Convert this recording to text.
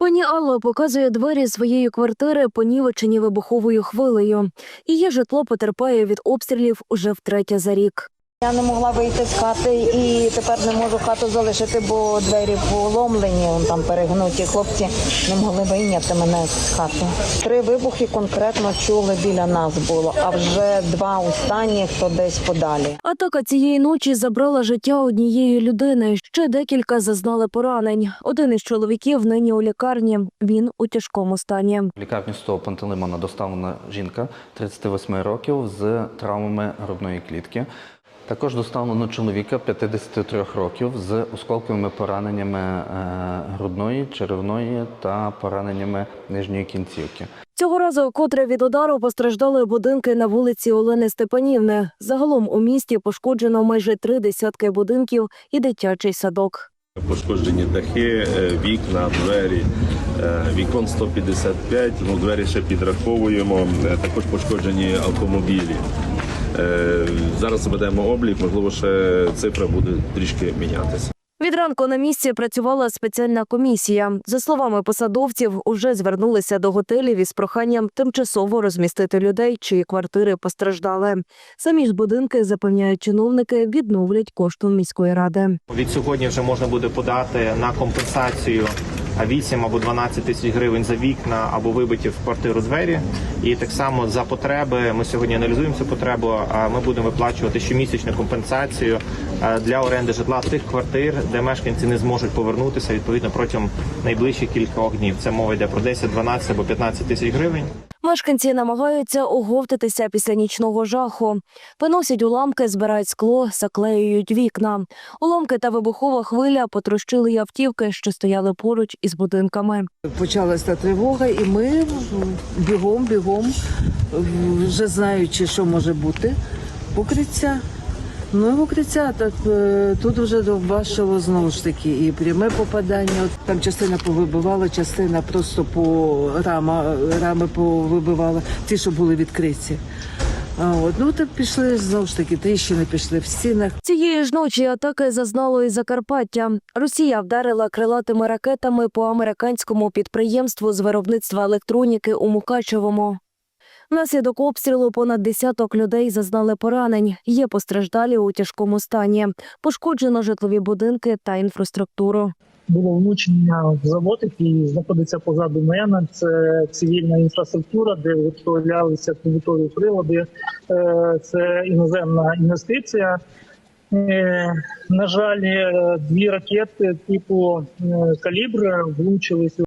Пані Алла показує двері своєї квартири, понівечені вибуховою хвилею. Її житло потерпає від обстрілів уже втретє за рік. Я не могла вийти з хати і тепер не можу хату залишити, бо двері поломлені, вон там перегнуті. Хлопці не могли вийняти мене з хати. Три вибухи конкретно чули біля нас було, а вже два останні, то десь подалі. Атака цієї ночі забрала життя однієї людини. Ще декілька зазнали поранень. Один із чоловіків нині у лікарні. Він у тяжкому стані. В лікарню з того Пантелеймона доставлена жінка 38 років з травмами грудної клітки. Також доставлено чоловіка 53 років з осколковими пораненнями е, грудної, черевної та пораненнями нижньої кінцівки. Цього разу, котре від удару постраждали будинки на вулиці Олени Степанівни. Загалом у місті пошкоджено майже три десятки будинків і дитячий садок. Пошкоджені дахи, е, вікна, двері, е, вікон 155, ну, двері ще підраховуємо, також пошкоджені автомобілі. Е, Зараз ведемо облік, можливо, ще цифра буде трішки мінятися. Від ранку на місці працювала спеціальна комісія. За словами посадовців, уже звернулися до готелів із проханням тимчасово розмістити людей, чиї квартири постраждали. Самі ж будинки, запевняють чиновники, відновлять коштом міської ради. Від сьогодні вже можна буде подати на компенсацію 8 або 12 тисяч гривень за вікна або вибиті в квартиру двері. І так само за потреби ми сьогодні аналізуємо цю потребу. а Ми будемо виплачувати щомісячну компенсацію е, для оренди житла тих квартир, де мешканці не зможуть повернутися відповідно протягом найближчих кількох днів. Це мова йде про 10, 12 або 15 тисяч гривень. Мешканці намагаються оговтатися після нічного жаху. Виносять уламки, збирають скло, заклеюють вікна. Уламки та вибухова хвиля потрощили автівки, що стояли поруч із будинками. Почалася тривога, і ми бігом, бігом, вже знаючи, що може бути, укриття. Ну в укриття так е, тут вже бачило знову ж таки і пряме попадання. Там частина повибивала, частина просто по рама, рами повибивала, ті, що були відкриті. А от ну так пішли знову ж таки, тріщини пішли в стінах. Цієї ж ночі атаки зазнало і Закарпаття. Росія вдарила крилатими ракетами по американському підприємству з виробництва електроніки у Мукачевому. Внаслідок обстрілу понад десяток людей зазнали поранень. Є постраждалі у тяжкому стані. Пошкоджено житлові будинки та інфраструктуру. було влучення в завод, який знаходиться позаду мене. Це цивільна інфраструктура, де виготовлялися побутові прилади. Е, Це іноземна інвестиція. Е, На жаль, е, дві ракети типу калібр влучились